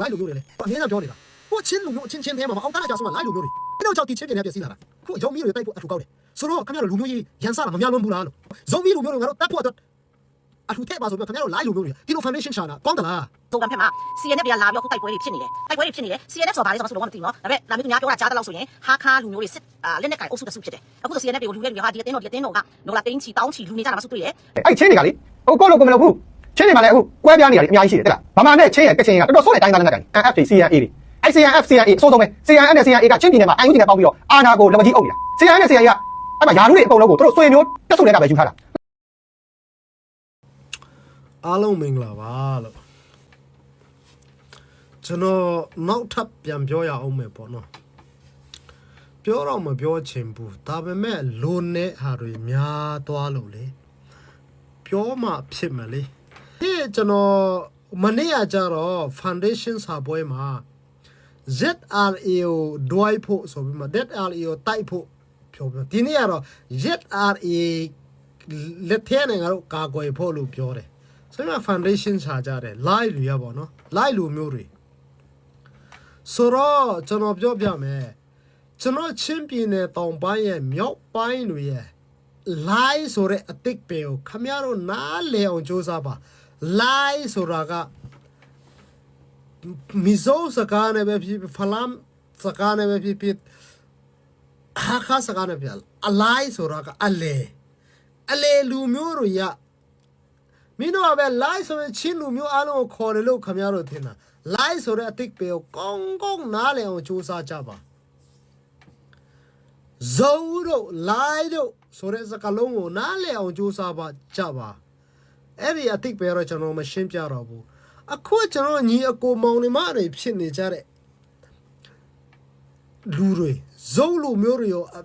လိုက်လူမျိုးတွေလေအမြဲတမ်းပြောနေတာကိုချင်းလူမျိုးအချင်းချင်းသေးမှာမအောင်တန်းကြဆုံးကလိုက်လူမျိုးတွေအဲ့တော့ကြောင့်ဒီချင်းပြနေပြစီလာတာကိုရုံမီတွေတိုက်ဖို့အထူကောက်တယ်ဆိုတော့ခင်ဗျားတို့လူမျိုးကြီးရန်စားတာမများလွန်းဘူးလားလို့ဇုံမီလူမျိုးတွေငါတို့တတ်ဖို့အတွက်အထူထည့်ပါဆိုပြီးခင်ဗျားတို့လိုက်လူမျိုးတွေဒီလို foundation ရှာတာကောင်းသလားစုံကံဖက်မှာ CNF တွေကလာပြီးတော့ခုတိုက်ပွဲတွေဖြစ်နေတယ်တိုက်ပွဲတွေဖြစ်နေတယ် CNF ဆိုတာဘာလဲဆိုတော့ကျွန်တော်တို့ကမသိဘူးနော်ဒါပေမဲ့လာမျိုးသူများပြောတာကြားတဲ့လောက်ဆိုရင်ဟာခါလူမျိုးတွေစစ်အာလက်နဲ့ကင်အုပ်စုတစ်စုဖြစ်တယ်အခုဆို CNF တွေကိုလူတွေတွေကဟာဒီအတင်းတော်ဒီအတင်းတော်ကနော်လာတင်းချီတောင်းချီလူနေကြတာမှစုတွေ့တယ်အဲ့ချင်းတွေကလေဟိုကိုလိုကိုမလို့ဘူး ချင်းတွေမှာလည်းအခုကွဲပြားနေရတယ်အများကြီးရှိတယ်တဲ့လားဗမာနဲ့ချင်းရဲ့ကချင်ကတော်တော်ဆိုးတဲ့တိုင်းသားနဲ့ကန် NF CNA တွေအဲ့ CNF CNA အစိုးဆုံးပဲ CNN နဲ့ CNA ကချင်းပြည်နယ်မှာအန်ယူတီနဲ့ပေါင်းပြီးတော့အာနာကိုလက်မကြီးအုပ်နေတာ CNN နဲ့ CNA ကအဲ့မှာယာရုတွေအကုန်လုံးကိုသူတို့ဆွေမျိုးတက်ဆုပ်နေတာပဲယူထားတာအားလုံးမင်္ဂလာပါလို့ကျွန်တော်နောက်ထပ်ပြန်ပြောရအောင်မယ်ပေါ့နော်ပြောတော့မပြောချင်ဘူးဒါပေမဲ့လိုနဲ့ဟာတွေများသွားလို့လေပြောမှဖြစ်မလေဒီ ကျွန်တော်မနေ့ကကြတော့ foundation စာပွဲမှာ ZRA ကိုဒွိုင်းဖို့ဆိုပြီးမှ ZRA ကိုတိုက်ဖို့ပြောပြောဒီနေ့ကတော့ ZRA လက်ထဲနဲ့ငါတို့ကာကွယ်ဖို့လို့ပြောတယ်ဆိုတော့ foundation ချကြတယ် live တွေရပါတော့ live လူမျိုးတွေဆိုတော့ကျွန်တော်ပြောပြမယ်ကျွန်တော်ချင်းပြည်နယ်တောင်ပိုင်းရဲ့မြောက်ပိုင်းတွေရဲ့ live ဆိုတဲ့အတိတ်ပဲကိုခမရတို့နားလည်အောင်စူးစမ်းပါ live ဆိုတာကမီဇိုစကားနဲ့ပဲဖြစ်ဖြစ်ဖလမ်စကားနဲ့ပဲဖြစ်ဖြစ်ဟာခါစကားနဲ့ပြအလိုက်ဆိုတာကအလေအလေလူမျိုးတို့ရမင်းတို့ကပဲလိုက်ဆိုရင်ချင်းလူမျိုးအားလုံးကိုခေါ်တယ်လို့ခင်ဗျားတို့ထင်တာလိုက်ဆိုတဲ့အတိတ်ပဲကိုကောင်းကောင်းနားလည်အောင်စူးစမ်းကြပါဇောတို့လိုက်တို့ဆိုတဲ့စကားလုံးကိုနားလည်အောင်စူးစမ်းပါကြပါ အဲ့ဒီအတိတ်ပဲတော့ကျွန်တော်မရှင်းပြတော့ဘူးအခုကျွန်တော်ညီအကိုမောင်နှမတွေဖြစ်နေကြတဲ့လူတွေဇုံလူမျိုးတွေရောအ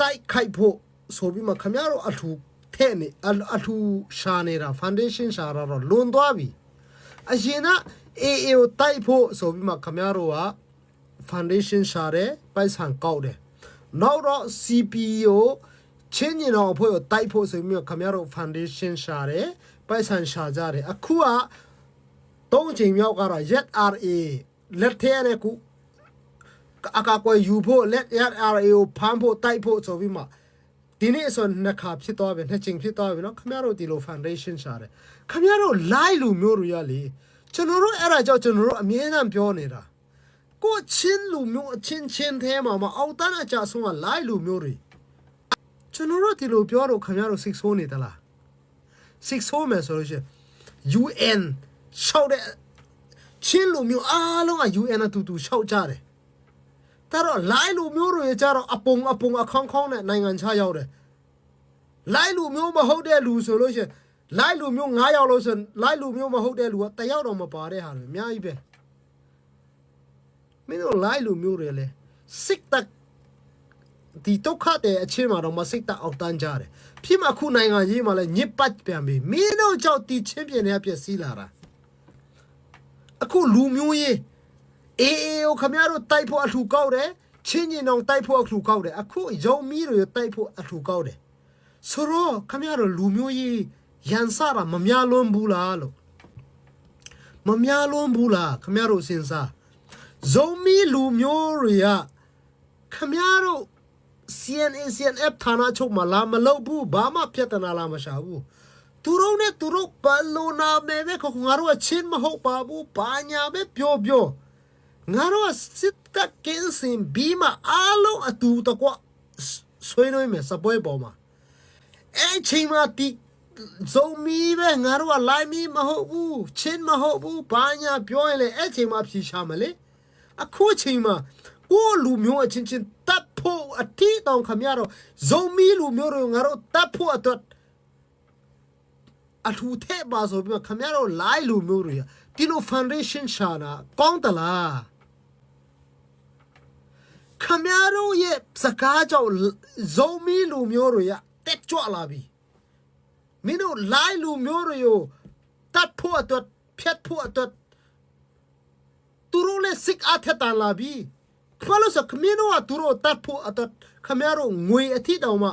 တိုက်ခိုက်ဖို့ဆိုပြီးမှခမရတို့အထူထဲ့နေအအထူရှာနေတာ foundation ရှာတာတော့လွန်သွားပြီအရင်က AA ကိုတိုက်ဖို့ဆိုပြီးမှခမရတို့က foundation ရှာတယ်ပိုက်ဆံကောက်တယ်နောက်တော့ CPO ချင်းညင်တော်အဖွဲ့ကိုတိုက်ဖို့ဆိုပြီးမှခမရတို့ foundation ရှာတယ်ပိုက်ဆံရှာကြတယ်အခုက သုံးချိန်မြောက်ကတော့ ZRA လက်ထဲနဲ့ခုအကာကွယ်ယူဖို့လက် ZRA ကိုဖမ်းဖို့တိုက်ဖို့ဆိုပြီးမှဒီနေ့ဆိုနှစ်ခါဖြစ်သွားပြီနှစ်ချိန်ဖြစ်သွားပြီเนาะခင်ဗျားတို့ဒီလို foundation ရှာတယ်ခင်ဗျားတို့ live လူမျိုးတွေရလေကျွန်တော်တို့အဲ့ဒါကြောင့်ကျွန်တော်တို့အမြဲတမ်းပြောနေတာကိုချင်းလူမျိုးအချင်းချင်းသေးမှာမအောက်တန်းအကြဆုံးက live လူမျိုးတွေ ကျွန်တော်တို့ဒီလိုပြောတော့ခင်ဗျားတို့စိတ်ဆိုးနေသလားစိတ်ဆိုးမယ်ဆိုလို့ရှိရင် UN ရှောက်တဲ့ချင်းလူမျိုးအားလုံးက UN အတူတူရှောက်ကြတယ်။ဒါတော့ line လူမျိုးတွေကြတော့အပုံအပုံအခန်းခေါင်းနဲ့နိုင်ငံခြားရောက်တယ်။ line လူမျိုးမဟုတ်တဲ့လူဆိုလို့ရှိရင် line လူမျိုး9ယောက်လို့ဆိုရင် line လူမျိုးမဟုတ်တဲ့လူကတယောက်တော့မပါတဲ့ဟာတွေအများကြီးပဲ။မင်းတို့ line လူမျိုးတွေလေစိတ်တက် ဒီဒုက္ခတဲ့အချင်းမှာတော့မစိတ်တက်အောင်တန်းကြတယ်။ဖြစ်မှခုနိုင်ငံရေးမှာလဲညစ်ပတ်ပြန်ပြီ။မင်းတို့ကြောင့်ဒီချင်းပြင်းနေရပြည့်စည်လာတာ။အခုလူမျိုးရေးအေးအေးကိုခမရတို့တိုက်ဖို့အထူကောက်တယ်ချင်းချင်းအောင်တိုက်ဖို့အထူကောက်တယ်အခုယုံမီတွေတိုက်ဖို့အထူကောက်တယ်ဆိုတော့ခမရတို့လူမျိုးရေးရန်စတာမများလွန်းဘူးလားလို့မများလွန်းဘူးလားခမရတို့စဉ်းစားဇုံမီလူမျိုးတွေကခမရတို့ CNA CNF ဌာနချုပ်မှာလာမလုပ်ဘူးဘာမှပြဿနာလာမရှာဘူးသူတို့နဲ့သူတို့ဘလို့နာမယ်ပဲခေါငါတို့ကချင်းမဟုတ်ပါဘူးဘာညာပဲပြောပြောငါတို့ကစစ်ကကင်းစင်ဘီမအားလုံးအတူတကွဆွေးနွေးမယ်စပွဲပေါ်မှာအဲ့ချိန်မှာဒီဇုံမီပဲငါတို့ကလိုက်မီမဟုတ်ဘူးချင်းမဟုတ်ဘူးဘာညာပြောရင်လေအဲ့ချိန်မှာဖြေရှာမလေအခုချိန်မှာကိုယ်လူမျိုးအချင်းချင်းတပ် ဖို့အထီးတောင်ခမရတော့ဇုံမီလူမျိုးတွေငါတို့တပ်ဖို့အတွက်အထူထဲ့ပါဆိုပြီးတော့ခင်ဗျားတို့ live လူမျိုးတွေကဒီလို foundation ရှာတာကောင်းတလားခင်ဗျားတို့ရဲ့စကားကြောင့်ဇုံမီလူမျိုးတွေကတက်ကြွလာပြီမင်းတို့ live လူမျိုးတွေကိုတတ်ဖို့အတွက်ဖြတ်ဖို့အတွက်သူတို့လည်းစိတ်အားထက်တန်လာပြီ ဘာလို့ဆိုခမင်းတို့ကသူတို့တတ်ဖို့အတွက်ခမရတို့ငွေအထီတောင်မှ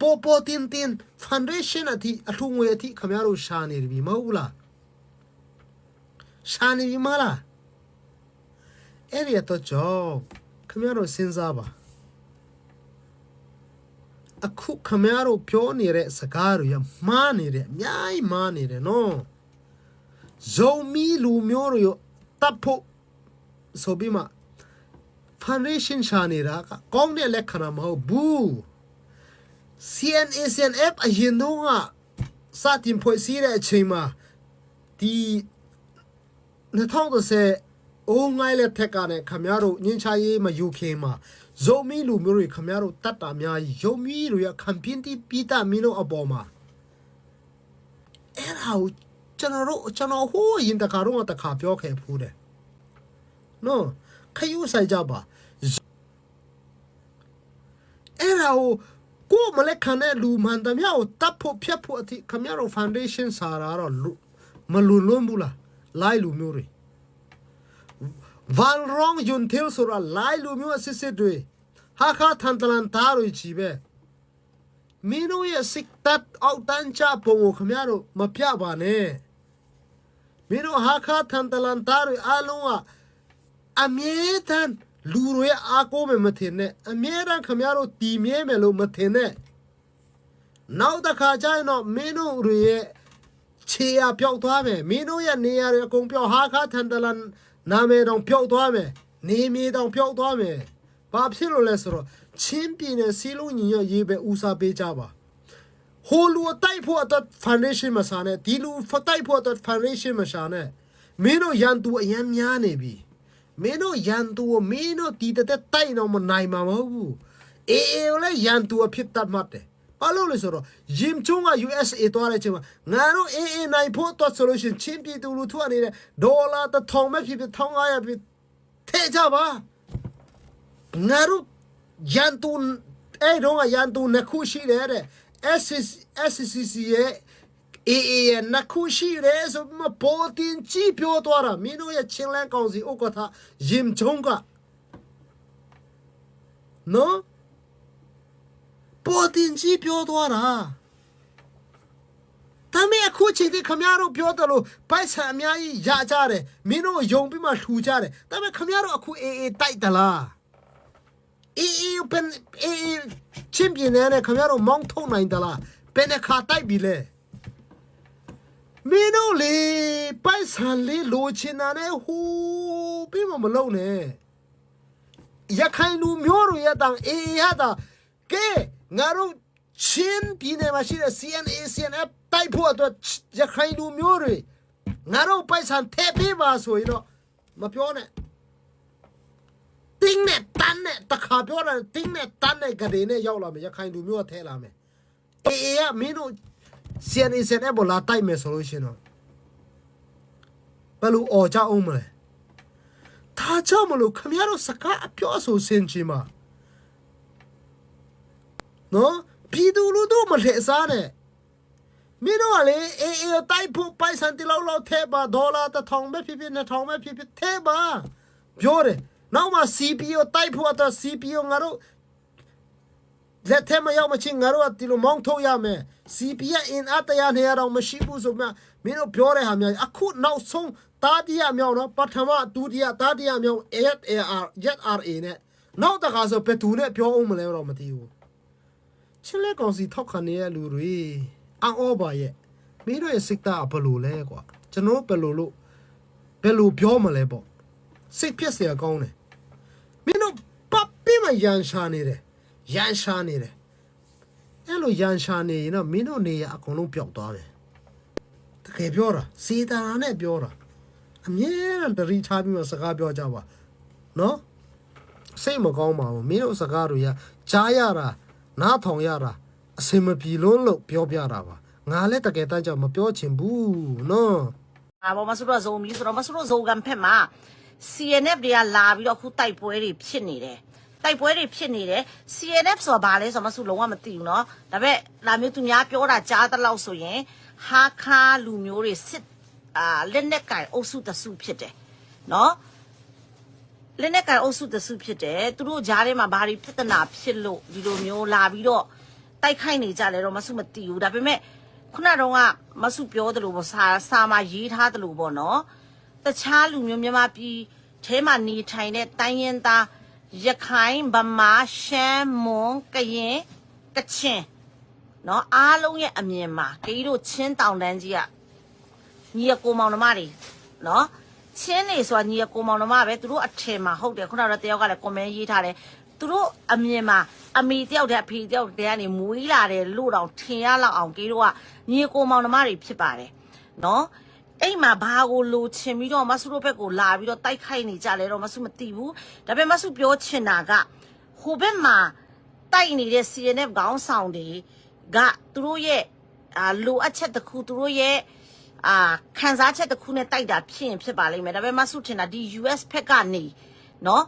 ပေါ်ပေါ်တင်တင် foundation အထိအထူးငွေအထိခင်ဗျားတို့ရှာနေပြီမဟုတ်ဘူးလားရှာနေပြီမလားအဲ့ဒီတော့ကြောင့်ခမရတို့စဉ်းစားပါအခုခမရတို့ပြောနေတဲ့စကားတွေရမှားနေတယ်အများကြီးမှားနေတယ်နော်ဇုံမီလူမျိုးတွေတပ်ဖို့ဆိုပြီးမှ foundation ရှာနေတာကကောင်းတဲ့လက္ခဏာမဟုတ်ဘူး CNA CNF အရင်တော့ကစတင်ဖွဲ့စည်းတဲ့အချိန်မှာဒီ2010အိုးငိုင်းလက်ထက်ကနဲ့ခမရတို့ညင်ချရေးမယူခင်မှာဇုံမီလူမျိုးတွေခမရတို့တတ်တာများကြီးယုံမီတွေရခံပြင်းတီးပြီးတာမင်းတို့အပေါ်မှာအဲ့ဒါကိုကျွန်တော်တို့ကျွန်တော်ဟိုးရင်တခါတော့တခါပြောခဲ့ဖူးတယ်နော် ခယူဆိုင်ကြပါအဲ့ဒါကိုကိုမလက်ခံတဲ့လူမှန်တမျှကိုတပ်ဖို့ဖြတ်ဖို့အထိခမရတို့ foundation စာတာတော့လူမလူလွန်းဘူးလားလိုက်လူမျိုးတွေ van wrong yun thil sura lai lu myo assist တွေဟာခါထန်တလန်သားတွေချီပဲမင်းတို့ရဲ့စစ်တပ်အောက်တန်းချပုံကိုခမရတို့မပြပါနဲ့မင်းတို့ဟာခါထန်တလန်သားတွေအားလုံးက အမြဲတမ်းလူတွေရဲ့အားကိုးမယ်မထင်နဲ့အမြဲတမ်းခမရတို့တည်မြဲမယ်လို့မထင်နဲ့နောက်တစ်ခါကျရင်တော့မင်းတို့တွေရဲ့ခြေရပျောက်သွားမယ်မင်းတို့ရဲ့နေရာတွေအကုန်ပျောက်ဟာခါထန်တလန်နာမည်တောင်ပျောက်သွားမယ်နေမြေတောင်ပျောက်သွားမယ်ဘာဖြစ်လို့လဲဆိုတော့ချင်းပြည်နယ်စီလုံးညီညွတ်ရေးပဲဦးစားပေးကြပါဟိုလူအတိုက်ဖို့အတွက် foundation မစားနဲ့ဒီလူဖတိုက်ဖို့အတွက် foundation မစားနဲ့မင်းတို့ရန်သူအရင်များနေပြီ မင်းတို့ရန်သူကိုမင်းတို့ဒီတက်တိုက်တော့မနိုင်မှာမဟုတ်ဘူးအေးအေးလည်းရန်သူအဖြစ်တတ်မှတ်တယ်ဘာလို့လဲဆိုတော့ဂျင်ချုံက USA သွားတဲ့အချိန်မှာငါတို့အေးအေးနိုင်ဖို့တော့ဆိုလို့ရှိရင်ချင်းပြည်သူလူထုအနေနဲ့ဒေါ်လာတစ်ထောင်ပဲဖြစ်ဖြစ်1500ဖြစ်ထဲကြပါငါတို့ရန်သူအဲ့တော့ကရန်သူနှစ်ခုရှိတယ်တဲ့ SCC SCC ရဲ့ အေးအေးနှစ်ခုရှိတယ်ဆိုပြီးမှပေါ်တင်ကြည့်ပြောသွားတာမင်းတို့ရဲ့ချင်းလန်းကောင်စီဥက္ကဋ္ဌဂျင်ချုံကနော်ပေါ်တင်ကြီးပြောသွားတာဒါပေမဲ့အခုချိန်ထိခမရတို့ပြောတယ်လို့ပိုက်ဆံအများကြီးရကြတယ်မင်းတို့ယုံပြီးမှလှူကြတယ်ဒါပေမဲ့ခမရတို့အခုအေးအေးတိုက်တလားအေးအေးပန်အေးအေးချင်းပြင်းနေခမရတို့မောင်းထုတ်နိုင်တလားဘယ်နှခါတိုက်ပြီလဲ မင်းတို့လေပိုက်ဆံလေးလိုချင်တာနဲ့ဟိုးပြီးမှမလုံးနဲ့ရခိုင်လူမျိုးတွေရတန်အေးရတာကဲငါတို့ချင်းပြည်နယ်မှာရှိတဲ့ CNA CNF တိုက်ဖို့အတွက်ရခိုင်လူမျိုးတွေငါတို့ပိုက်ဆံထည့်ပေးပါဆိုရင်တော့မပြောနဲ့တင်းနဲ့တန်းနဲ့တခါပြောတာတင်းနဲ့တန်းနဲ့ဂရေနဲ့ရောက်လာမယ်ရခိုင်လူမျိုးကထဲလာမယ်အေးအေးကမင်းတို့ CNA CNF ဘောလာတိုက်မယ်ဆိုလို့ရှိရင်တော့ဘယ်လိုអော်ကြအောင်မလဲဒါကြောင့်မလို့ခမရတို့စကားအပြောအဆိုစင်ချင်မှာနော်ပြည်သူလူထုမလှည့်စားနဲ့မင်းတို့ကလေအေးအေးတိုက်ဖို့ပိုက်ဆံတလောက်လောက်ထဲပါဒေါ်လာတစ်ထောင်ပဲဖြစ်ဖြစ်နှစ်ထောင်ပဲဖြစ်ဖြစ်ထဲပါပြောတယ်နောက်မှ CPO တိုက်ဖို့အတွက် CPO ငါတို့လက်ထဲမရောက်မချင်းငါတို့ကဒီလိုမောင်းထုတ်ရမယ် CPF in အတရားနေရာတော့မရှိဘူးဆိုမှမင်းတို့ပြောတဲ့ဟာများအခုနောက်ဆုံးတာတိယမြောက်နော်ပထမဒုတိယတာတိယမြောက် AR JRA နဲ့နောက်တခါဆိုဘယ်သူနဲ့ပြောအောင်မလဲတော့မသိဘူးချစ်လက်ကောင်စီထောက်ခံနေတဲ့လူတွေအံ့ဩပါရဲ့မင်းတို့ရဲ့စိတ်သားဘယ်လိုလဲကွာကျွန်တော်ဘယ်လိုလို့ဘယ်လိုပြောမလဲပေါ့စိတ်ပြက်စရာကောင်းတယ်မင်းတို့ပပင်းမရန်ရှာနေတယ်ရန်ရှာနေတယ် အဲ့လိုရန်ရှာနေရင်တော့မင်းတို့နေရအကုန်လုံးပျောက်သွားတယ်တကယ်ပြောတာစေတာနဲ့ပြောတာအမြဲတမ်းတတိထားပြီးမှစကားပြောကြပါနော်စိတ်မကောင်းပါဘူးမင်းတို့စကားတွေကကြားရတာနားထောင်ရတာအစင်မပြေလို့လို့ပြောပြတာပါငါလည်းတကယ်တမ်းကျမပြောချင်ဘူးနော်အာဘောမဆူတော့ဇုံမီဆိုတော့မဆူတော့ဇုံကံဖက်မှာ CNF တွေကလာပြီးတော့အခုတိုက်ပွဲတွေဖြစ်နေတယ် တိုက်ပွဲတွေဖြစ်နေတယ် CNF ဆိုတာဘာလဲဆိုတော့မဆူလုံးဝမသိဘူးเนาะဒါပေမဲ့လာမျိုးသူများပြောတာကြားတဲ့လောက်ဆိုရင်ဟာခါလူမျိုးတွေစစ်အာလက်နက်ကင်အုပ်စုတစုဖြစ်တယ်เนาะ လက်နဲ့ကန်အုပ်စုတစုဖြစ်တယ်သူတို့ဂျားထဲမှာဘာတွေပြဿနာဖြစ်လို့ဒီလိုမျိုးလာပြီးတော့တိုက်ခိုက်နေကြလဲတော့မဆုမသိဘူးဒါပေမဲ့ခုနတော့ကမဆုပြောတယ်လို့ပေါ့စာစာမှာရေးထားတယ်လို့ပေါ့နော်တခြားလူမျိုးမြန်မာပြည်ထ ထဲမှာနေထိုင်တဲ့တိုင်းရင်းသား ရခိုင်ဗမာရှမ်းမွန်ကရင်ကချင်နော်အားလုံးရဲ့အမြင်မှာဂိတို့ချင်းတောင်တန်းကြီးကညီအကိုမောင်နှမတွေနော်ချင်းနေဆိုတာညီအကိုမောင်နှမပဲသူတို့အထင်မှာဟုတ်တယ်ခုနကတော့တယောက်ကလည်း comment ရေးထားတယ်သူတို့အမြင်မှာအမေတယောက်တည်းအဖေတယောက်တည်းကနေမွေးလာတယ်လို့တောင်ထင်ရလောက်အောင်ဂိတို့ကညီအကိုမောင်နှမတွေဖြစ်ပါတယ်နော် အိမ်မှာဘာကိုလိုချင်ပြီးတော့မဆုတို့ဘက်ကိုလာပြီးတော့တိုက်ခိုက်နေကြလဲတော့မဆုမသိဘူးဒါပေမဲ့မဆုပြောချင်တာကဟိုဘက်မှာတိုက်နေတဲ့ CNF ခေါင်းဆောင်တွေကသူတို့ရဲ့အာလိုအပ်ချက်တစ်ခုသူတို့ရဲ့အာခံစားချက်တစ်ခုနဲ့တိုက်တာဖြစ်ရင်ဖြစ်ပါလိမ့်မယ်ဒါပေမဲ့မဆုထင်တာဒီ US ဘက်ကနေနော်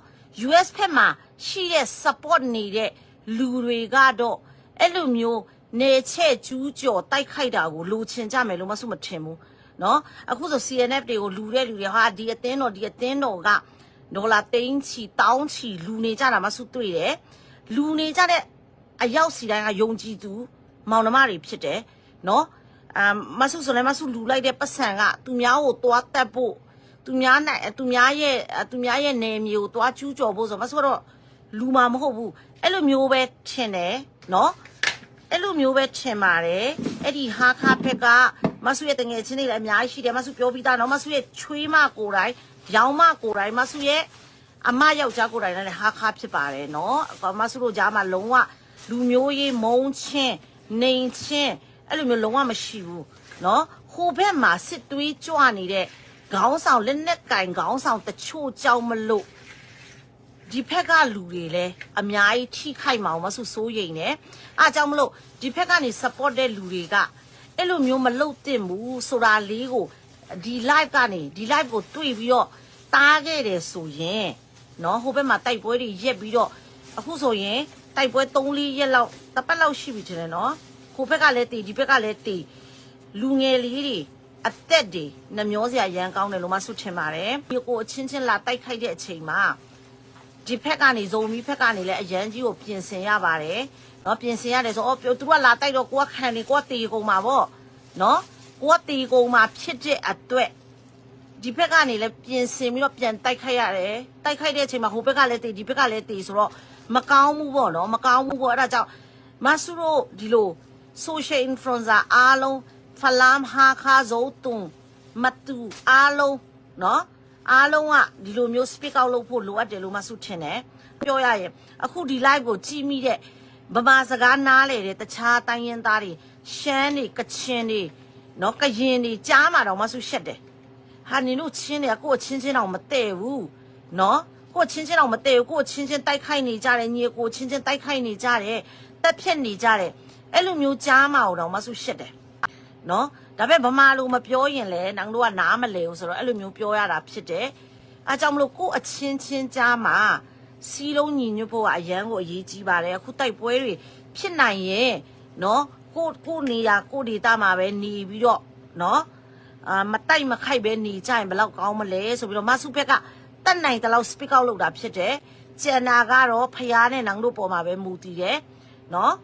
US ဘက်မှာရှိတဲ့ support နေတဲ့လူတွေကတော့အဲ့လိုမျိုးနေချက်ကျူးကျော်တိုက်ခိုက်တာကိုလိုချင်ကြမယ်လို့မဆုမထင်ဘူး နော်အခုဆို CNF တွေကိုလူတဲ့လူတွေဟာဒီအသင်းတော်ဒီအသင်းတော်ကဒေါ်လာသိန်းချီတောင်းချီလူနေကြတာမှစုတွေ့တယ်လူနေကြတဲ့အရောက်စီတိုင်းကယုံကြည်သူမောင်နှမတွေဖြစ်တယ်နော်အမ်မဆုဆိုလည်းမဆုလူလိုက်တဲ့ပတ်စံကသူများကိုသွားတက်ဖို့သူများနိုင်သူများရဲ့သူများရဲ့နေမျိုးကိုသွားကျူးကျော်ဖို့ဆိုမဆုကတော့လူမှာမဟုတ်ဘူးအဲ့လိုမျိုးပဲထင်တယ်နော်အဲ့လိုမျိုးပဲထင်ပါတယ်အဲ့ဒီဟာခါဖက်က မဆုရဲ့တငယ်ချင်းတွေလည်းအများကြီးရှိတယ်မဆုပြောပြီးသားနော်မဆုရဲ့ချွေးမကိုယ်တိုင်ရောင်မကိုယ်တိုင်မဆုရဲ့အမယောက်ျားကိုယ်တိုင်လည်းဟာခါဖြစ်ပါတယ်နော်အကောင်မဆုတို့ကြားမှာလုံးဝလူမျိုးရေးမုံချင်းနေချင်းအဲ့လိုမျိုးလုံးဝမရှိဘူးနော်ဟိုဘက်မှာစစ်သွေးကြွနေတဲ့ခေါင်းဆောင်လက်နက်ကင်ခေါင်းဆောင်တချို့ကြောင့်မလို့ဒီဖက်ကလူတွေလည်းအများကြီးထိခိုက်မှာမဆိုစိုးရိမ်နေအားကြောင့်မလို့ဒီဖက်ကနေ support တဲ့လူတွေက အဲ့လိုမျိုးမလုတ်သင့်ဘူးဆိုတာလေးကိုဒီ live ကနေဒီ live ကိုတွေ့ပြီးတော့တားခဲ့တယ်ဆိုရင်နော်ဟိုဘက်မှာတိုက်ပွဲတွေရက်ပြီးတော့အခုဆိုရင်တိုက်ပွဲ3 4ရက်လောက်တပတ်လောက်ရှိပြီထင်တယ်နော်ဟိုဘက်ကလည်းတည်ဒီဘက်ကလည်းတည်လူငယ်လေးတွေအသက်တွေနှမျောစရာရန်ကောင်းတယ်လို့မှဆုထင်ပါတယ်ဒီကိုအချင်းချင်းလာတိုက်ခိုက်တဲ့အချိန်မှာဒီဘက်ကနေဇုံမီဘက်ကနေလည်းအရန်ကြီးကိုပြင်ဆင်ရပါတယ် နော်ပြင်ဆင်ရတယ်ဆိုအော်သူကလာတိုက်တော့ကိုကခံနေကိုကတီကုန်မှာပေါ့နော်ကိုကတီကုန်မှာဖြစ်တဲ့အတွက်ဒီဘက်ကနေလည်းပြင်ဆင်ပြီးတော့ပြန်တိုက်ခိုက်ရတယ်တိုက်ခိုက်တဲ့အချိန်မှာဟိုဘက်ကလည်းတီဒီဘက်ကလည်းတီဆိုတော့မကောင်းဘူးပေါ့နော်မကောင်းဘူးပေါ့အဲ့ဒါကြောင့်မဆူတို့ဒီလို social influencer အားလုံးဖလာမ်ဟာခါဇုံတုံမတူအားလုံးနော်အားလုံးကဒီလိုမျိုး speak out လုပ်ဖို့လိုအပ်တယ်လို့မဆုထင်တယ်ပြောရရင်အခုဒီ live ကိုကြည့်မိတဲ့ ဗမာစကားနားလေတဲ့တခြားတိုင်းရင်းသားတွေရှမ်းတွေကချင်တွေနော်ကရင်တွေကြားမှာတော့မဆုရှက်တယ်ဟာနင်တို့ချင်းတွေကကိုယ့်ချင်းချင်းတော့မတည့်ဘူးနော်ကိုယ့်ချင်းချင်းတော့မတည့်ဘူးကိုယ့်ချင်းချင်းတိုက်ခိုက်နေကြတယ်ညီကိုချင်းချင်းတိုက်ခိုက်နေကြတယ်တက်ဖြတ်နေကြတယ်အဲ့လိုမျိုးကြားမှာတော့မဆုရှက်တယ်နော်ဒါပေမဲ့ဗမာလိုမပြောရင်လည်းနင်တို့ကနားမလဲဘူးဆိုတော့အဲ့လိုမျိုးပြောရတာဖြစ်တယ်အားကြောင့်မလို့ကိုယ့်အချင်းချင်းကြားမှာ စီလုံးညီညွတ်ဖို့ကအရန်ကိုအရေးကြီးပါတယ်အခုတိုက်ပွဲတွေဖြစ်နိုင်ရင်နော်ကိုကိုနေရကိုဒေတာမှာပဲနေပြီးတော့နော်အာမတိုက်မခိုက်ပဲနေကြရင်ဘယ်လောက်ကောင်းမလဲဆိုပြီးတော့မဆုဘက်ကတတ်နိုင်တဲ့လောက် speak out လုပ်တာဖြစ်တယ်ကျန်နာကတော့ဖျားနဲ့နင်တို့ပေါ်မှာပဲမူတည်တယ်နော်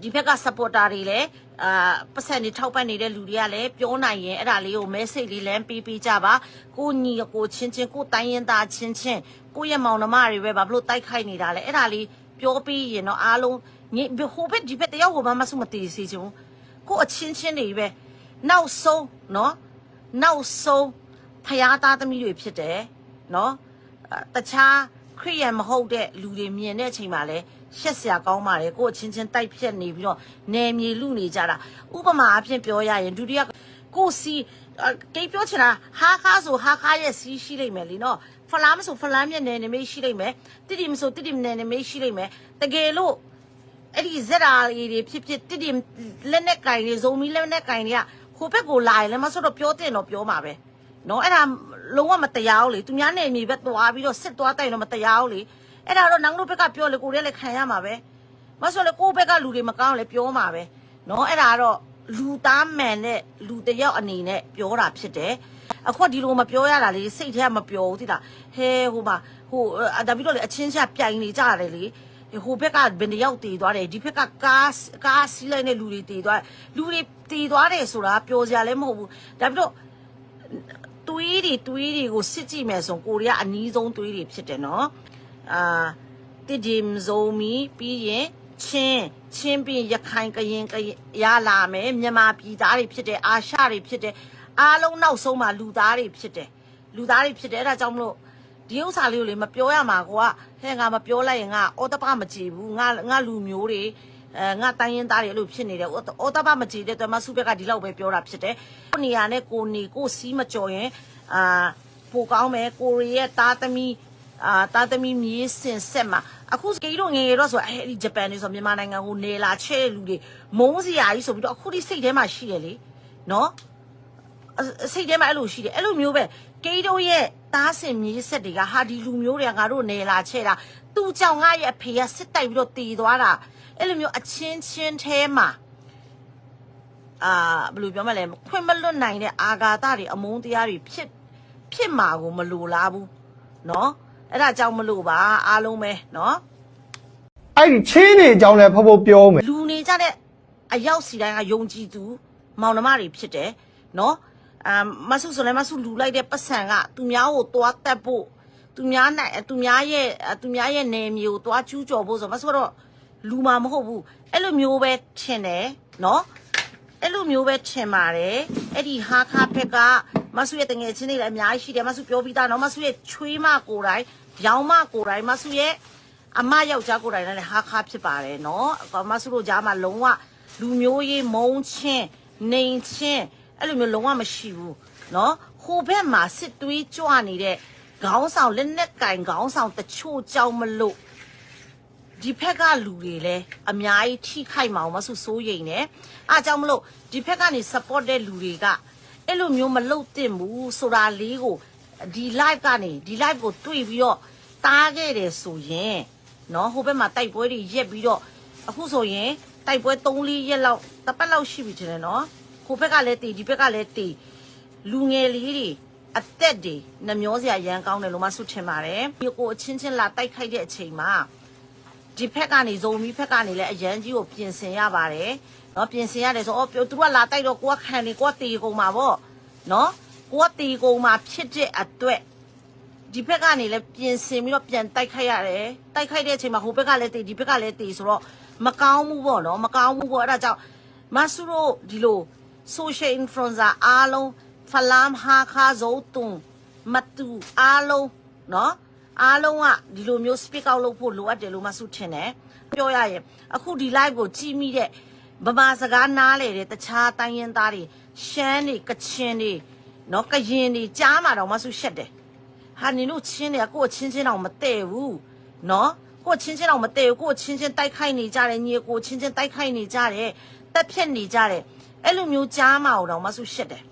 ဒီဘက်က supporter တွေလည်း အာပတ်စံတွေထောက်ပံ့နေတဲ့လူတွေကလည်းပြောနိုင်ရင်အဲ့ဒါလေးကို message လေးလမ်းပေးပေးကြပါကိုညီကိုချင်းချင်းကိုတိုင်းရင်သားချင်းချင်းကိုရဲ့မောင်နှမတွေပဲဘာလို့တိုက်ခိုက်နေတာလဲအဲ့ဒါလေးပြောပြီးရင်တော့အားလုံးညဟိုဘက်ဒီဘက်တယောက်ကိုဘာမှစုမတီးစီချင်ကိုအချင်းချင်းတွေပဲနောက်ဆုံးနော်နောက်ဆုံးဖျားသားသမီးတွေဖြစ်တယ်နော်တခြားခရိယံမဟုတ်တဲ့လူတွေမြင်တဲ့အချိန်မှာလဲ ရှက်စရာကောင်းပါတယ်ကိုယ့်အချင်းချင်းတိုက်ဖြတ်နေပြီးတော့နယ်မြေလူနေကြတာဥပမာအဖြစ်ပြောရရင်ဒုတိယကိုယ့်စီအဲကိတ်ပြောချင်တာဟာခါဆိုဟာခါရဲ့စီးရှိလိမ့်မယ်လीနော်ဖလားမဆိုဖလားမြက်နယ်နေမေးရှိလိမ့်မယ်တိတိမဆိုတိတိနယ်နေမေးရှိလိမ့်မယ်တကယ်လို့အဲ့ဒီဇက်ရာလေးတွေဖြစ်ဖြစ်တိတိလက်နဲ့ကင်တွေဇုံမီလက်နဲ့ကင်တွေကဟိုဘက်ကိုလာရင်လည်းမဆိုတော့ပြောတင်တော့ပြောမှာပဲနော်အဲ့ဒါလုံးဝမတရားဘူးလေသူများနေမြေပဲသွားပြီးတော့စစ်သွားတိုင်တော့မတရားဘူးလေ အဲ့ဒါတော့နန်းတို့ဘက်ကပြောလေကိုရဲလည်းခံရမှာပဲမဆိုလေကိုယ့်ဘက်ကလူတွေမကောင်းလေပြောမှာပဲနော်အဲ့ဒါတော့လူသားမှန်တဲ့လူတစ်ယောက်အနေနဲ့ပြောတာဖြစ်တယ်အခုကဒီလိုမပြောရတာလေစိတ်ထဲကမပြောဘူးသိလားဟဲဟိုမှာဟိုအဲ့ဒါပြီးတော့လေအချင်းချင်းပြိုင်နေကြရတယ်လေဟိုဘက်ကဘယ်နှယောက်တည်သွားတယ်ဒီဘက်ကကားကားစီးလိုက်တဲ့လူတွေတည်သွားတယ်လူတွေတည်သွားတယ်ဆိုတာပြောစရာလည်းမဟုတ်ဘူးဒါပြီးတော့သူတွေးတွေတွေးတွေကိုစစ်ကြည့်မယ်ဆိုရင်ကိုရီးယားအနီးဆုံးတွေးတွေဖြစ်တယ်နော် အာတစ်ဒီမ်ဇိုမီပြီးရင်ချင်းချင်းပြီးရခိုင်ကရင်ကရင်ရလာမယ်မြန်မာပြည်သားတွေဖြစ်တယ်အာရှတွေဖြစ်တယ်အားလုံးနောက်ဆုံးမှာလူသားတွေဖြစ်တယ်လူသားတွေဖြစ်တယ်အဲဒါကြောင့်မလို့ဒီဥစ္စာလေးကိုလေမပြောရမှာကွာဟဲ့ငါမပြောလိုက်ရင်ငါအော်တပမကြည့်ဘူးငါငါလူမျိုးတွေအဲငါတိုင်းရင်းသားတွေအဲ့လိုဖြစ်နေတယ်အော်တပမကြည့်တဲ့တမဆုဘက်ကဒီလောက်ပဲပြောတာဖြစ်တယ်ကိုနေရနဲ့ကိုနေကိုစီးမကြော်ရင်အာပိုကောင်းမယ်ကိုရီးယားသားသမီး အာသားသမီးမြေးစင်ဆက်မှာအခုကိတို့ငယ်ရတော့ဆိုအဲ့ဒီဂျပန်တွေဆိုမြန်မာနိုင်ငံကိုနေလာချဲ့တဲ့လူတွေမုန်းစရာကြီးဆိုပြီးတော့အခုဒီစိတ်ထဲမှာရှိရလေနော် အစိတ်ထဲမှာအဲ့လိုရှိတယ်အဲ့လိုမျိုးပဲကိန်းတို့ရဲ့တားစင်မြေးဆက်တွေကဟာဒီလူမျိုးတွေကငါတို့နေလာချဲ့တာသူ့ကြောင့်ငါရဲ့အဖေကစစ်တိုက်ပြီးတော့တည်သွားတာအဲ့လိုမျိုးအချင်းချင်းထဲမှာအာဘယ်လိုပြောမလဲခွင့်မလွတ်နိုင်တဲ့အာဃာတတွေအမုန်းတရားတွေဖြစ်ဖြစ်မှာကိုမလိုလားဘူးเนาะ အဲ့ဒါကြောင့်မလို့ပါအားလုံးပဲနော်အဲ့ဒီချင်းတွေအကြောင်းလဲဖဖို့ပြောမယ်လူနေကြတဲ့အရောက်စီတိုင်းကယုံကြည်သူ မောင်နှမတွေဖြစ်တယ်နော်အမ်မဆုဆိုလဲမဆုလူလိုက်တဲ့ပတ်စံကသူများကိုသွားတက်ဖို့သူများနိုင်သူများရဲ့သူများရဲ့နယ်မြေကိုသွားကျူးကျော်ဖို့ဆိုမဆုတော့လူမှာမဟုတ်ဘူးအဲ့လိုမျိုးပဲထင်တယ်နော်အဲ့လိုမျိုးပဲထင်ပါတယ်အဲ့ဒီဟာခါဖက်က မဆုရဲ့တငယ်ချင်းတွေလည်းအများကြီးရှိတယ်မဆုပြောပြီးသားနော်မဆုရဲ့ချွေးမကိုယ်တိုင်ရောင်မကိုယ်တိုင်မဆုရဲ့အမယောက်ျားကိုယ်တိုင်လည်းဟာခါဖြစ်ပါတယ်နော်အကောင်မဆုတို့ကြားမှာလုံးဝလူမျိုးရေးမုံချင်းနေချင်းအဲ့လိုမျိုးလုံးဝမရှိဘူးနော်ဟိုဘက်မှာစစ်သွေးကြွနေတဲ့ခေါင်းဆောင်လက်နက်ကင်ခေါင်းဆောင်တချို့ကြောင့်မလို့ဒီဖက်ကလူတွေလည်းအများကြီးထိခိုက်မှာမဆုစိုးရိမ်နေအားကြောင့်မလို့ဒီဖက်ကနေ support တဲ့လူတွေက အဲ့လိုမျိုးမလုပ်သင့်ဘူးဆိုတာလေးကိုဒီ live ကနေဒီ live ကိုတွေ့ပြီးတော့တားခဲ့တယ်ဆိုရင်နော်ဟိုဘက်မှာတိုက်ပွဲတွေရက်ပြီးတော့အခုဆိုရင်တိုက်ပွဲ3-4ရက်လောက်တစ်ပတ်လောက်ရှိပြီထင်တယ်နော်ဟိုဘက်ကလည်းတီဒီဘက်ကလည်းတီလူငယ်လေးတွေအသက်တွေနှမျောစရာရမ်းကောင်းတယ်လို့မှဆုထင်ပါတယ်ဒီကိုအချင်းချင်းလာတိုက်ခိုက်တဲ့အချိန်မှာ ဒီဘက်ကနေဇုံမီဘက်ကနေလည်းအရန်ကြီးကိုပြင်ဆင်ရပါတယ်နော်ပြင်ဆင်ရတယ်ဆိုအော်ပြောသူကလာတိုက်တော့ကိုကခံနေကိုကတီကုန်မှာပေါ့နော်ကိုကတီကုန်မှာဖြစ်တဲ့အတွက်ဒီဘက်ကနေလည်းပြင်ဆင်ပြီးတော့ပြန်တိုက်ခိုက်ရတယ်တိုက်ခိုက်တဲ့အချိန်မှာဟိုဘက်ကလည်းတည်ဒီဘက်ကလည်းတည်ဆိုတော့မကောင်းဘူးပေါ့နော်မကောင်းဘူးပေါ့အဲ့ဒါကြောင့်မဆူရိုဒီလို social influencer အားလုံးဖလမ်ဟာခါဇိုတုံမတူအားလုံးနော် အားလုံးကဒီလိုမျိုး speak out လုပ်ဖို့လိုအပ်တယ်လို့မဆူထင်တယ်ပြောရရင်အခုဒီ live ကိုကြည့်မိတဲ့ဗမာစကားနားလေတဲ့တခြားတိုင်းရင်းသားတွေရှမ်းတွေကချင်တွေနော်ကရင်တွေကြားမှာတော့မဆူရှက်တယ်ဟာနင်တို့ချင်းတွေကကိုယ့်ချင်းချင်းတော့မတည့်ဘူးနော်ကိုယ့်ချင်းချင်းတော့မတည့်ဘူးကိုယ့်ချင်းချင်းတိုက်ခိုက်နေကြတယ်ညီကိုယ့်ချင်းချင်းတိုက်ခိုက်နေကြတယ်တက်ဖြတ်နေကြတယ်အဲ့လိုမျိုးကြားမအောင်တော့မဆူရှက်တယ်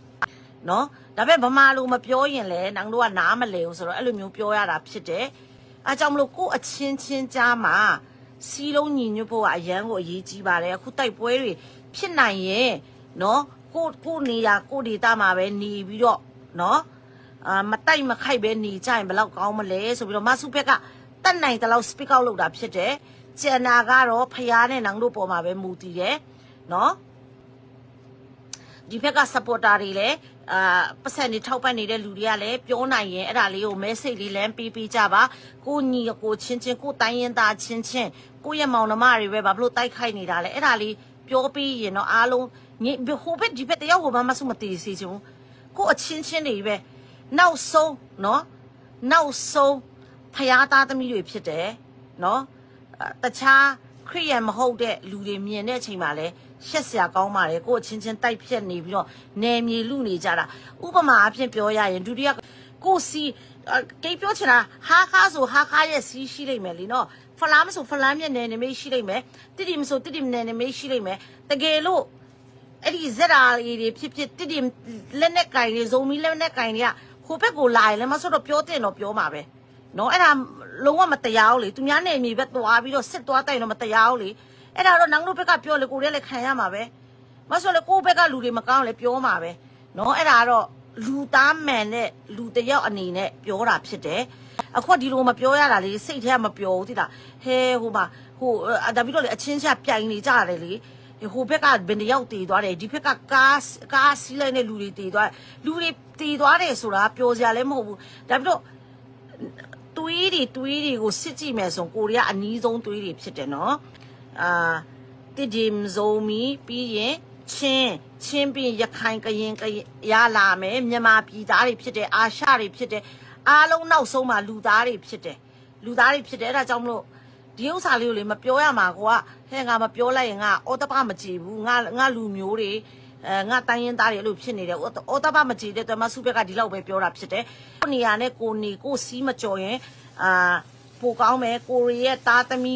နော် ဒါပေမဲ့ဗမာလိုမပြောရင်လည်းနင်တို့ကနားမလဲဘူးဆိုတော့အဲ့လိုမျိုးပြောရတာဖြစ်တယ်အားကြောင့်မလို့ကိုယ့်အချင်းချင်းကြားမှာစီလုံးညီညွတ်ဖို့ကအရန်ကိုအရေးကြီးပါတယ်အခုတိုက်ပွဲတွေဖြစ်နိုင်ရင်နော်ကိုကိုနေရကိုဒေတာမှာပဲနေပြီးတော့နော်အာမတိုက်မခိုက်ပဲနေကြရင်ဘယ်လောက်ကောင်းမလဲဆိုပြီးတော့မဆုဘက်ကတတ်နိုင်တဲ့လောက် speak out လုပ်တာဖြစ်တယ်။ကျန်နာကတော့ဖျားနဲ့နန်းတို့ပေါ်မှာပဲမူတည်တယ်နော်ဒီဘက်က supporter တွေလည်း အာပတ်စံတွေထောက်ပံ့နေတဲ့လူတွေကလည်းပြောနိုင်ရင်အဲ့ဒါလေးကို message လေးလမ်းပေးပေးကြပါကိုညီကိုချင်းချင်းကိုတိုင်းရင်သားချင်းချင်းကိုရဲ့မောင်နှမတွေပဲဘာဖြစ်လို့တိုက်ခိုက်နေတာလဲအဲ့ဒါလေးပြောပြီးရင်တော့အားလုံးညဟိုဘက်ဒီဘက်တယောက်ကိုဘာမှစုမတည်စီချင်ကိုအချင်းချင်းတွေပဲနောက်ဆုံးနော်နောက်ဆုံးဖျားသားသမီးတွေဖြစ်တယ်နော်တခြားခရိယံမဟုတ်တဲ့လူတွေမြင်တဲ့အချိန်မှာလဲ ရှက်စရာကောင်းပါတယ်ကို့အချင်းချင်းတိုက်ဖြတ်နေပြီးတော့နယ်မြေလူနေကြတာဥပမာအဖြစ်ပြောရရင်ဒုတိယကို့စီကိပြောချင်တာဟာခါဆိုဟာခါရဲ့စီးရှိလိမ့်မယ်လीနော်ဖလားမဆိုဖလားမျက်နယ်နမိတ်ရှိလိမ့်မယ်တိတိမဆိုတိတိမျက်နယ်နမိတ်ရှိလိမ့်မယ်တကယ်လို့အဲ့ဒီဇက်ရာတွေဖြစ်ဖြစ်တိတိလက်နဲ့ကင်တွေဇုံမီလက်နဲ့ကင်တွေကဟိုဘက်ကိုလာရင်လည်းမဆိုတော့ပြောတဲ့တော့ပြောမှာပဲနော်အဲ့ဒါလုံးဝမတရားဘူးလေသူများနယ်မြေပဲသွားပြီးတော့စစ်သွားတိုက်တော့မတရားဘူးလေ အဲ့ဒါတော့နန်းတို့ဘက်ကပြောလေကိုရဲလည်းခံရမှာပဲမဆိုလေကိုဘက်ကလူတွေမကောင်းလေပြောမှာပဲနော်အဲ့ဒါတော့လူသားမှန်တဲ့လူတယောက်အနေနဲ့ပြောတာဖြစ်တယ်အခုကဒီလိုမပြောရတာလေစိတ်ထဲကမပြောဘူးသိလားဟဲဟိုမှာဟိုဒါပြီးတော့လေအချင်းချပြိုင်နေကြရတယ်လေဟိုဘက်ကဘယ်နှယောက်တည်သွားတယ်ဒီဘက်ကကားကားစီးလိုက်တဲ့လူတွေတည်သွားလူတွေတည်သွားတယ်ဆိုတာပျော်စရာလည်းမဟုတ်ဘူးဒါပြီးတော့တွေးတွေတွေးတွေကိုစစ်ကြည့်မယ်ဆိုကိုရီးယားအနီးဆုံးတွေးတွေဖြစ်တယ်နော် အာတစ်ဒီမ်ဇိုမီပြီးရင်ချင်းချင်းပြီးရခိုင်ကရင်ကရင်ရလာမယ်မြန်မာပြည်သားတွေဖြစ်တယ်အာရှတွေဖြစ်တယ်အားလုံးနောက်ဆုံးမှာလူသားတွေဖြစ်တယ်လူသားတွေဖြစ်တယ်အဲဒါကြောင့်မလို့ဒီဥစ္စာလေးကိုလေမပြောရမှာကွာဟဲ့ငါမပြောလိုက်ရင်ငါအော်တပမကြည့်ဘူးငါငါလူမျိုးတွေအဲငါတိုင်းရင်းသားတွေအဲ့လိုဖြစ်နေတယ်အော်တပမကြည့်တဲ့တမစုဘက်ကဒီလောက်ပဲပြောတာဖြစ်တယ်ကိုနေရနဲ့ကိုနေကိုစီးမကြော်ရင်အာပိုကောင်းမယ်ကိုရီးရဲ့တာသမီ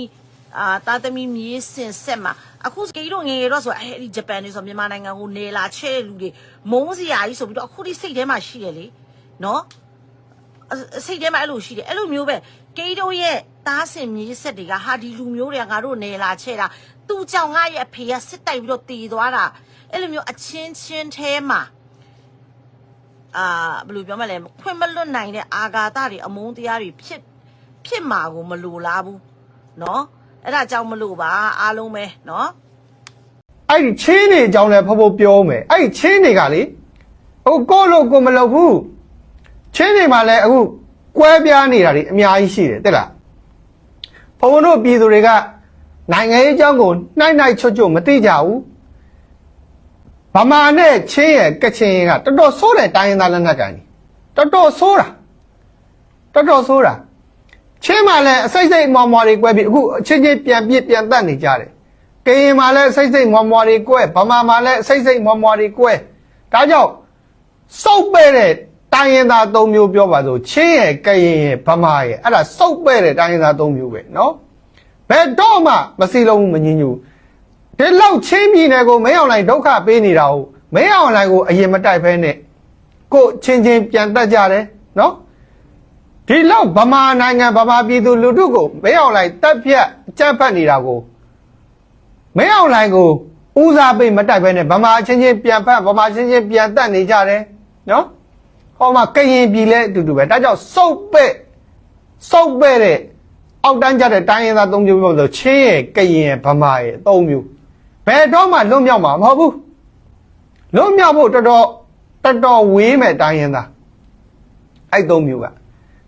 အာတာသမီမြေးစင်ဆက်မှာအခုကေတို့ငယ်ငယ်တော့ဆိုအဲ့ဒီဂျပန်တွေဆိုမြန်မာနိုင်ငံကိုနေလာချဲ့တဲ့လူတွေမုန်းစရာကြီးဆိုပြီးတော့အခုဒီစိတ်ထဲမှာရှိတယ်လေနော် အစိတ်ထဲမှာအဲ့လိုရှိတယ်အဲ့လိုမျိုးပဲကေးတို့ရဲ့တားစင်မြေးဆက်တွေကဟာဒီလူမျိုးတွေကငါတို့နေလာချဲ့တာသူ့ကြောင့်ငါရဲ့အဖေကစစ်တိုက်ပြီးတော့တည်သွားတာအဲ့လိုမျိုးအချင်းချင်းထဲမှာအာဘယ်လိုပြောမလဲခွင့်မလွတ်နိုင်တဲ့အာဃာတတွေအမုန်းတရားတွေဖြစ်ဖြစ်မှာကိုမလိုလားဘူးเนาะ အဲ့ဒါကြောင့်မလို့ပါအားလုံးပဲเนาะ အဲ့ဒီချင်းတွေအကြောင်းလည်းဖဖို့ပြောမယ်အဲ့ဒီချင်းတွေကလေဟိုကိုလို့ကိုမလုပ်ဘူးချင်းတွေမှာလည်းအခုကွဲပြားနေတာတွေအများကြီးရှိတယ်တဲ့လားဖဖို့တို့ပြည်သူတွေကနိုင်ငံရေးအကြောင်းကိုနှိုက်နှိုက်ချွတ်ချွတ်မသိကြဘူးဗမာနဲ့ချင်းရဲ့ကချင်ကတော်တော်ဆိုးတဲ့တိုင်းရင်းသားလက်နက်ကန်ကြီးတော်တော်ဆိုးတာတော်တော်ဆိုးတာ ချင်းမှလည်းအစိတ်စိတ်မော်မော်တွေကွဲပြီးအခုချင်းချင်းပြန်ပြစ်ပြန်တတ်နေကြတယ်ကရင်မှလည်းစိတ်စိတ်မော်မော်တွေကွဲဗမာမှလည်းစိတ်စိတ်မော်မော်တွေကွဲဒါကြောင့်စုပ်ပဲ့တဲ့တိုင်းရင်သား၃မျိုးပြောပါဆိုချင်းရယ်ကရင်ရယ်ဗမာရယ်အဲ့ဒါစုပ်ပဲ့တဲ့တိုင်းရင်သား၃မျိုးပဲနော်ဘယ်တော့မှမစီလုံးမငင်းညူဒီလောက်ချင်းပြည်နယ်ကိုမင်းအောင်လိုင်ဒုက္ခပေးနေတာဟုတ်မင်းအောင်လိုင်ကိုအရင်မတိုက်ဖဲနဲ့ကိုချင်းချင်းပြန်တက်ကြတယ်နော် ဒီလောက်ဗမာနိုင်ငံဗမာပြည်သူလူထုကိုမင်းအောင်လိုင်တက်ဖြတ်ကြက်ဖက်နေတာကိုမင်းအောင်လိုင်းကိုဦးစားပေးမတိုက်ဘဲနဲ့ဗမာချင်းချင်းပြန်ဖက်ဗမာချင်းချင်းပြန်တက်နေကြတယ်နော်ဟောမှာကရင်ပြည်လဲအတူတူပဲဒါကြောင့်စုပ်ပဲ့စုပ်ပဲ့တဲ့အောက်တန်းကြတဲ့တိုင်းရင်းသား၃မျိုးပြောလို့ချင်းရဲ့ကရင်ရဲ့ဗမာရဲ့၃မျိုးဘယ်တော့မှလွတ်မြောက်မှာမဟုတ်ဘူးလွတ်မြောက်ဖို့တော်တော်တော်တော်ဝေးမဲ့တိုင်းရင်းသားအဲ့၃မျိုးက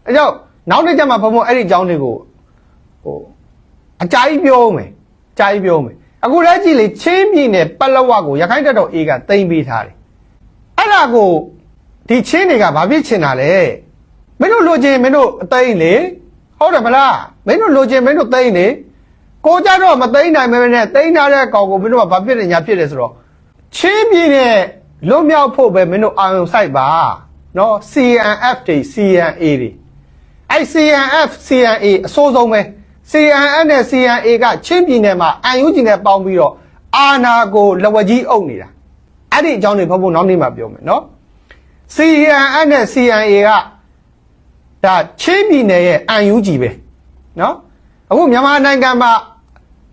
အဲကြောင့်နောက်တစ်ချက်မှာဘုံဘုံအဲ့ဒီအကြောင်းတွေကိုဟိုအကြိုက်ပြောမယ်အကြိုက်ပြောမယ်အခုလည်းကြည့်လေချင်းပြည်နယ်ပလက်ဝကိုရခိုင်တပ်တော် A ကတင်ပေးထားတယ်အဲ့ဒါကိုဒီချင်းတွေကဘာဖြစ်ချင်တာလဲမင်းတို့လိုချင်မင်းတို့အသိန်းလေဟုတ်တယ်မလားမင်းတို့လိုချင်မင်းတို့သိန်းလေကိုကြတော့မသိန်းနိုင်မဲနဲ့သိန်းထားတဲ့ကောင်ကိုမင်းတို့ကဘာဖြစ်နေညာဖြစ်တယ်ဆိုတော့ချင်းပြည်နယ်လွတ်မြောက်ဖို့ပဲမင်းတို့အာရုံစိုက်ပါနော် CNF တွေ CNA တွေ အဲ့ CNF CNA အစိုးဆုံးပဲ CNF နဲ့ CNA ကချင်းပြည်နယ်မှာအန်ယူဂျီနဲ့ပေါင်းပြီးတော့အာနာကိုလဝကြီးအုပ်နေတာအဲ့ဒီအကြောင်းတွေဖဖို့နောက်နေ့မှာပြောမယ်နော် CNF နဲ့ CNA ကဒါချင်းပြည်နယ်ရဲ့အန်ယူဂျီပဲနော်အခုမြန်မာနိုင်ငံမှာ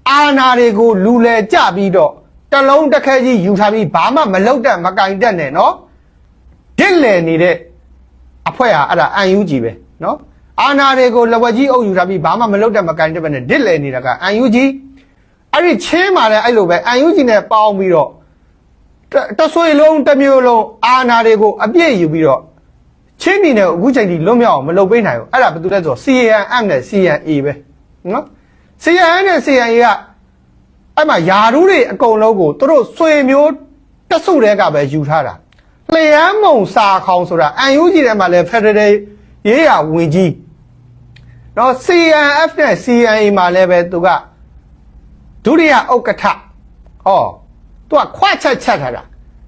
အာနာတွေကိုလူလဲကြပြီးတော့တလုံးတစ်ခဲကြီးယူထားပြီးဘာမှမလုပ်တတ်မကင်တတ်နဲ့နော်ဒစ်လည်နေတဲ့အဖွဲ့ဟာအဲ့ဒါအန်ယူဂျီပဲနော် အာနာတွေကိုလဝက်ကြီးအုပ်ယူထားပြီးဘာမှမလုပ်တတ်မကန်တတ်ပဲနဲ့ဒစ်လဲနေတာကအန်ယူဂျီအဲ့ဒီချင်းမာလည်းအဲ့လိုပဲအန်ယူဂျီနဲ့ပေါင်းပြီးတော့တဆွေလုံးတမျိုးလုံးအာနာတွေကိုအပြည့်ယူပြီးတော့ချင်းပြည်နယ်ကိုအခုချိန်ထိလွတ်မြောက်အောင်မလုပ်ပေးနိုင်ဘူးအဲ့ဒါဘာတူလဲဆိုတော့ CAN app နဲ့ CANA ပဲနော် CAN နဲ့ CANA ကအဲ့မှာယာရူးတွေအကုန်လုံးကိုသူတို့ဆွေမျိုးတဆုတဲကပဲယူထားတာလျှမ်းမုံစာခေါင်ဆိုတာအန်ယူဂျီထဲမှာလည်း Federal ရေးရဝင်ကြီး နော် CNF နဲ့ CNA မှာလည်းပဲသူကဒုတိယဥက္ကဋ္ဌဟောသူကခွတ်ချက်ချက်ထားတာ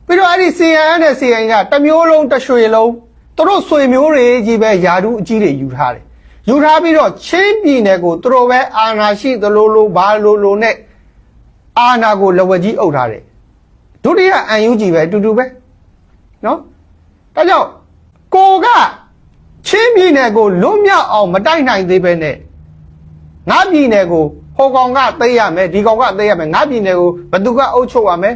ပြီးတော့အဲ့ဒီ CNF နဲ့ CNA ကတစ်မျိုးလုံးတစ်ရွှေလုံးသူတို့ဆွေမျိုးတွေကြီးပဲယာဒူးအကြီးတွေယူထားတယ်ယူထားပြီးတော့ချင်းပြည်နယ်ကိုသူတို့ပဲအာဏာရှိသလိုလိုဘာလိုလိုနဲ့အာဏာကိုလက်ဝက်ကြီးအုပ်ထားတယ်ဒုတိယအန်ယူဂျီပဲအတူတူပဲနော်ဒါကြောင့်ကိုက ချင်းပြည်နယ်ကိုလွတ်မြောက်အောင်မတိုက်နိုင်သေးပဲနဲ့ငါပြည်နယ်ကိုဟိုကောင်ကသိရမယ်ဒီကောင်ကသိရမယ်ငါပြည်နယ်ကိုဘသူကအုပ်ချုပ်ရမယ်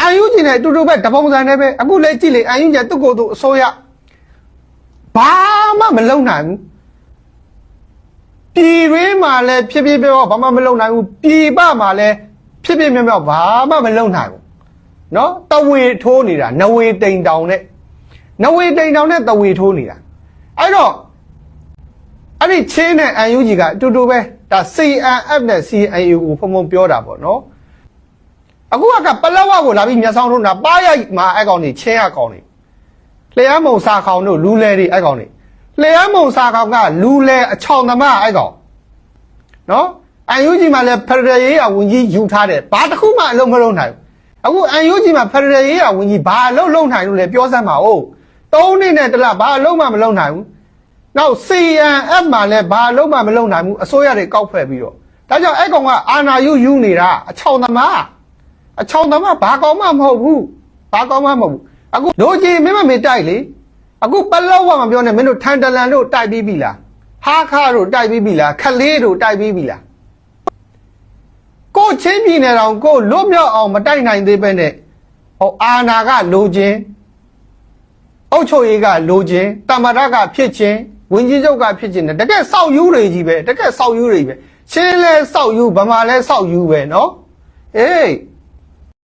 အန်ယူဂျီနဲ့အတူတူပဲတပုံစံနဲ့ပဲအခုလည်းကြည့်လေအန်ယူဂျီကသူ့ကိုယ်သူအစိုးရဘာမှမလုပ်နိုင်ဘူးပြည်တွင်းမှာလည်းဖြစ်ဖြစ်ပြောဘာမှမလုပ်နိုင်ဘူးပြည်ပမှာလည်းဖြစ်ဖြစ်မြောက်မြောက်ဘာမှမလုပ်နိုင်ဘူးနော်တဝေထိုးနေတာနဝေတိန်တောင်နဲ့ နဝေတိန်တောင်နဲ့တဝေထိုးနေတာအဲ့တော့အဲ့ဒီချင်းနဲ့ UNG ကအတူတူပဲဒါ CNF နဲ့ CNA ကိုဖုံဖုံပြောတာပေါ့နော်အခုကပလက်ဝကိုလာပြီးမျက်စောင်းထိုးတာပါရိုက်မှာအဲ့ကောင်နေချင်းရကောင်နေလျှမ်းမုံစာခေါင်တို့လူလဲတွေအဲ့ကောင်နေလျှမ်းမုံစာခေါင်ကလူလဲအချောင်သမားအဲ့ကောင်နော်အန်ယူဂျီမှာလည်းဖရဒရရေးရဝင်ကြီးယူထားတယ်ဘာတစ်ခုမှအလုံးမလုံးနိုင်ဘူးအခုအန်ယူဂျီမှာဖရဒရရေးရဝင်ကြီးဘာအလုံးလုံးနိုင်လို့လဲပြောစမ်းပါဦး သုံးနှစ်နဲ့တစ်လဘာအလုံးမှမလုံးနိုင်ဘူးနောက် CNF မှာလည်းဘာအလုံးမှမလုံးနိုင်ဘူးအစိုးရတွေကောက်ဖွဲ့ပြီးတော့ဒါကြောင့်အဲ့ကောင်ကအာနာယူယူနေတာအချောင်သမားအချောင်သမားဘာကောင်မှမဟုတ်ဘူးဘာကောင်မှမဟုတ်ဘူးအခုလိုချင်မင်းမမေတိုက်လေအခုပလောက်ဝမပြောနဲ့မင်းတို့ထန်တလန်တို့တိုက်ပြီးပြီလားဟာခါတို့တိုက်ပြီးပြီလားခလေးတို့တိုက်ပြီးပြီလားကို့ချင်းပြည်နယ်တော်ကို့လွတ်မြောက်အောင်မတိုက်နိုင်သေးပဲနဲ့ဟောအာနာကလိုခြင်း အုတ်ချုပ်ရေးကလိုခြင်းတမ္မာရကဖြစ်ခြင်းဝင်ကြီးချုပ်ကဖြစ်ခြင်းတကယ်ဆောက်ယူတွေကြီးပဲတကယ်ဆောက်ယူတွေပဲချင်းလဲဆောက်ယူဗမာလဲဆောက်ယူပဲနော်အေး